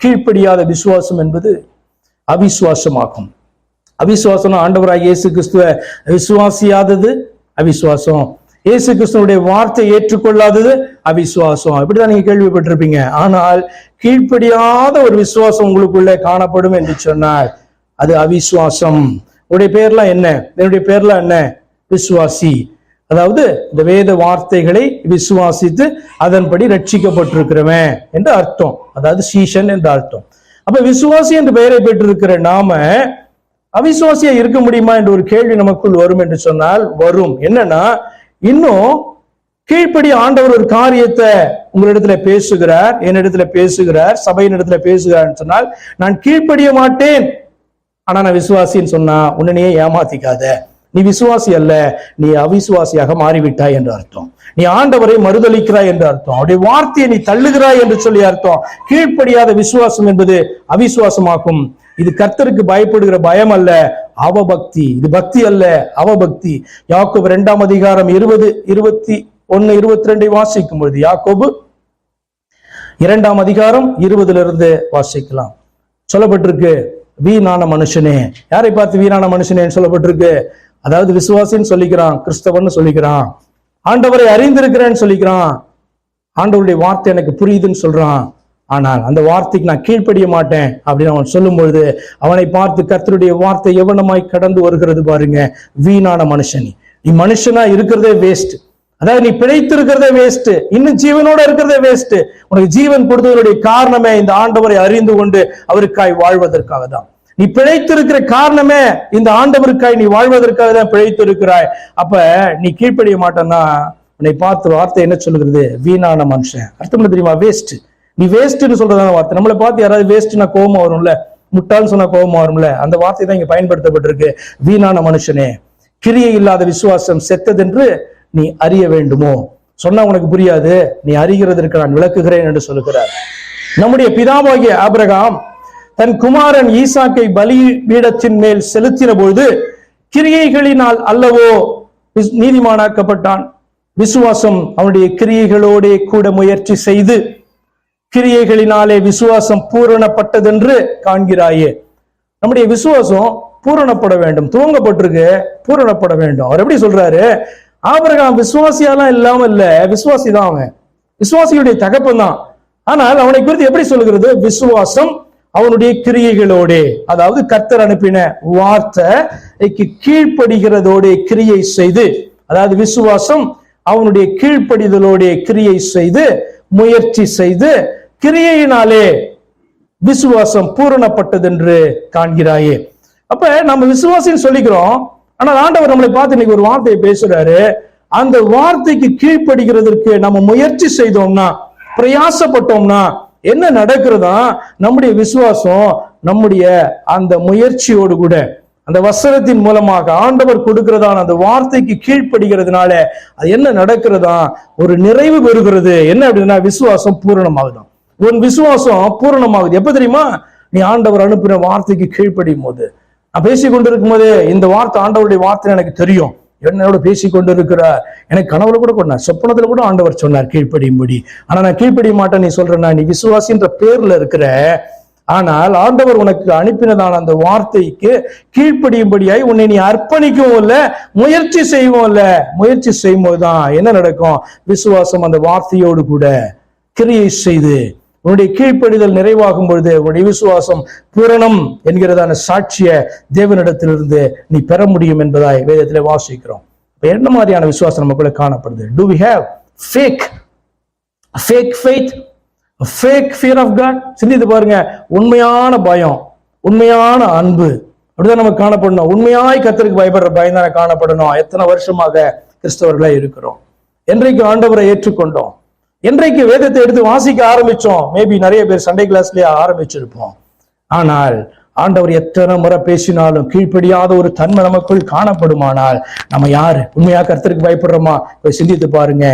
கீழ்ப்படியாத விசுவாசம் என்பது அவிசுவாசமாகும். அவிசுவாசம் ஆண்டவராக இயேசு கிறிஸ்துவ விசுவாசியாதது அவிசுவாசம். இயேசு கிறிஸ்துவனுடைய வார்த்தை ஏற்றுக்கொள்ளாதது அவிசுவாசம். இப்படிதான் நீங்க கேள்விப்பட்டிருப்பீங்க. ஆனால் கீழ்ப்படியாத ஒரு விசுவாசம் உங்களுக்குள்ளே காணப்படும் என்று சொன்னால் அது அவிசுவாசம். உங்களுடைய பேர்லாம் என்ன? என்னுடைய பேர்லாம் என்ன? விசுவாசி. அதாவது இந்த வேத வார்த்தைகளை விசுவாசித்து அதன்படி ரட்சிக்கப்பட்டிருக்கிறவன் என்று அர்த்தம். அதாவது சீஷன் என்று அர்த்தம். அப்ப விசுவாசி என்று பெயரை பெற்றிருக்கிற நாம அவிசுவாசியா இருக்க முடியுமா என்ற ஒரு கேள்வி நமக்குள் வரும் என்று சொன்னால் வரும். என்னன்னா இன்னும் கீழ்ப்படி ஆண்டவர் ஒரு காரியத்தை உங்களிடத்துல பேசுகிறார் என்னிடத்துல பேசுகிறார் சபையின் இடத்துல பேசுகிறார் சொன்னால் நான் கீழ்ப்படிய மாட்டேன். ஆனா நான் விசுவாசின்னு சொன்னா உன்னையே ஏமாத்திக்காத. நீ விசுவாசி அல்ல நீ அவிசுவாசியாக மாறிவிட்டாய் என்று அர்த்தம். நீ ஆண்டவரை மறுதளிக்கிறாய் என்று அர்த்தம். அவருடைய வார்த்தையை நீ தள்ளுகிறாய் என்று சொல்லி அர்த்தம். கீழ்ப்படியாத விசுவாசம் என்பது அவிசுவாசமாக்கும் இது கர்த்தருக்கு பயப்படுகிற பயம் அல்ல அவபக்தி. இது பக்தி அல்ல அவபக்தி. யாக்கோபு இரண்டாம் அதிகாரம் இருபது இருபத்தி ஒன்னு இருபத்தி ரெண்டை வாசிக்கும் பொழுது யாக்கோபு இரண்டாம் அதிகாரம் இருபதுல இருந்து வாசிக்கலாம். சொல்லப்பட்டிருக்கு வீணான மனுஷனே. யாரை பார்த்து வீணான மனுஷனேன்னு சொல்லப்பட்டிருக்கு? அதாவது விசுவாசின்னு சொல்லிக்கிறான் கிறிஸ்தவன்னு சொல்லிக்கிறான். ஆண்டவரை அறிந்திருக்கிறேன்னு சொல்லிக்கிறான். ஆண்டவருடைய வார்த்தை எனக்கு புரியுதுன்னு சொல்றான். ஆனால் அந்த வார்த்தைக்கு நான் கீழ்ப்படிய மாட்டேன் அப்படின்னு அவன் சொல்லும் பொழுது அவனை பார்த்து கர்த்தருடைய வார்த்தை எவனமாய் கடந்து வருகிறது பாருங்க வீணான மனுஷனி. நீ மனுஷனா இருக்கிறதே வேஸ்ட் அதாவது நீ பிழைத்திருக்கிறதே வேஸ்ட் இன்னும் ஜீவனோட இருக்கிறதே வேஸ்ட் உனக்கு ஜீவன் கொடுத்ததனுடைய காரணமே இந்த ஆண்டவரை அறிந்து கொண்டு அவருக்காய் வாழ்வதற்காக தான் நீ பிழைத்திருக்கிற காரணமே இந்த ஆண்டவருக்காய் நீ வாழ்வதற்காக தான் பிழைத்திருக்கிறாய். அப்ப நீ கீழ்ப்படிய மாட்டேன்னா உன்னை பார்த்து வார்த்தை என்ன சொல்லுகிறது? வீணான மனுஷன். அர்த்தம் தெரியுமா? வேஸ்ட் நீ வேஸ்ட்னு சொல்றதான வார்த்தை. நம்மளை பார்த்து யாராவது வேஸ்ட்னா கோபம் வரும்ல? முட்டாள்னு சொன்னா கோபம் வரும்ல? அந்த வார்த்தை தான் இங்க பயன்படுத்தப்பட்டிருக்கு. வீணான மனுஷனே கிரியை இல்லாத விசுவாசம் செத்ததென்று நீ அறிய வேண்டுமோ? சொன்னா உனக்கு புரியாது. நீ அறிகிறதற்கு நான் விளக்குகிறேன் என்று சொல்லுகிறார். நம்முடைய பிதாவாகிய ஆபிரகாம் தன் குமாரன் ஈசாக்கை பலி பீடத்தின் மேல் செலுத்தின பொழுது கிரியைகளினால் அல்லவோ நீதிமானாக்கப்பட்டான். விசுவாசம் அவனுடைய கிரியைகளோடே கூட முயற்சி செய்து கிரியைகளினாலே விசுவாசம் பூரணப்பட்டதென்று காண்கிறாயே. நம்முடைய விசுவாசம் பூரணப்பட வேண்டும். துவங்கப்பட்டிருக்கு பூரணப்பட வேண்டும். அவர் எப்படி சொல்றாரு? ஆபரகாம் விசுவாசியாலாம் இல்லாம இல்ல விசுவாசி தான் அவன். விசுவாசியுடைய தகப்பன் தான் ஆனால் அவனை குறித்து எப்படி சொல்லுகிறது? விசுவாசம் அவனுடைய கிரியைகளோடே அதாவது கர்த்தர் அனுப்பின வார்த்தைக்கு கீழ்ப்படுகிறதோடே கிரியை செய்து அதாவது விசுவாசம் அவனுடைய கீழ்ப்படிதலோடைய கிரியை செய்து முயற்சி செய்து கிரியையினாலே விசுவாசம் பூரணப்பட்டது என்று காண்கிறாயே. அப்ப நம்ம விசுவாசின்னு சொல்லிக்கிறோம் ஆனால் ஆண்டவர் நம்மளை பார்த்து இன்னைக்கு ஒரு வார்த்தையை பேசுறாரு அந்த வார்த்தைக்கு கீழ்ப்படுகிறதற்கு நம்ம முயற்சி செய்தோம்னா பிரயாசப்பட்டோம்னா என்ன நடக்கிறதா? நம்முடைய விசுவாசம் நம்முடைய அந்த முயற்சியோடு கூட அந்த வசனத்தின் மூலமாக ஆண்டவர் கொடுக்கிறதான அந்த வார்த்தைக்கு கீழ்ப்படுகிறதுனால அது என்ன நடக்கிறதா? ஒரு நிறைவு பெறுகிறது. என்ன அப்படின்னா விசுவாசம் பூரணமாகுதான். உன் விசுவாசம் பூரணமாகுது. எப்ப தெரியுமா? நீ ஆண்டவர் அனுப்பின வார்த்தைக்கு கீழ்ப்படியும் போது. நான் பேசி கொண்டிருக்கும் போது இந்த வார்த்தை ஆண்டவருடைய வார்த்தை எனக்கு தெரியும். என்னோட பேசி கொண்டிருக்கிறார் எனக்கு கனவுல கூட கொண்டார். சொப்பனத்துல கூட ஆண்டவர் சொன்னார் கீழ்ப்படியும்படி. ஆனா நான் கீழ்ப்படிய மாட்டேன் நீ சொல்றேன்னா நீ விசுவாசின்ற பேர்ல இருக்கிற ஆனால் ஆண்டவர் உனக்கு அனுப்பினதான அந்த வார்த்தைக்கு கீழ்ப்படியும்படியாய் உன்னை நீ அர்ப்பணிக்கவும் இல்லை முயற்சி செய்வோம் இல்ல. முயற்சி செய்யும் போதுதான் என்ன நடக்கும்? விசுவாசம் அந்த வார்த்தையோடு கூட கிரியை செய்து உன்னுடைய கீழ்ப்படிதல் நிறைவாகும் பொழுது உன்னுடைய விசுவாசம் பூரணம் என்கிறதான சாட்சிய தேவனிடத்திலிருந்து நீ பெற முடியும் என்பதாய் வேதத்திலே வாசிக்கிறோம். இப்ப என்ன மாதிரியான விசுவாசம் நமக்குள்ள காணப்படுது? Do we have fake fake faith fake fear of God சிந்தித்து பாருங்க. உண்மையான பயம் உண்மையான அன்பு. அப்படிதான் நமக்கு காணப்படணும். உண்மையாய் கத்தருக்கு பயப்படுற பயம் தானே காணப்படணும். எத்தனை வருஷமாக கிறிஸ்தவர்களா இருக்கிறோம். என்றைக்கு ஆண்டவரை ஏற்றுக்கொண்டோம்? என்றைக்கு வேதத்தை எடுத்து வாசிக்க ஆரம்பிச்சோம். மேபி நிறைய பேர் சண்டே கிளாஸ்லயே ஆரம்பிச்சிருப்போம். ஆனால் ஆண்டவர் எத்தனை முறை பேசினாலும் கீழ்ப்படியாத ஒரு தன்மை நமக்குள் காணப்படுமானால் நம்ம யாரு? உண்மையா கருத்திற்கு பயப்படுறோமா? போய் சிந்தித்து பாருங்க.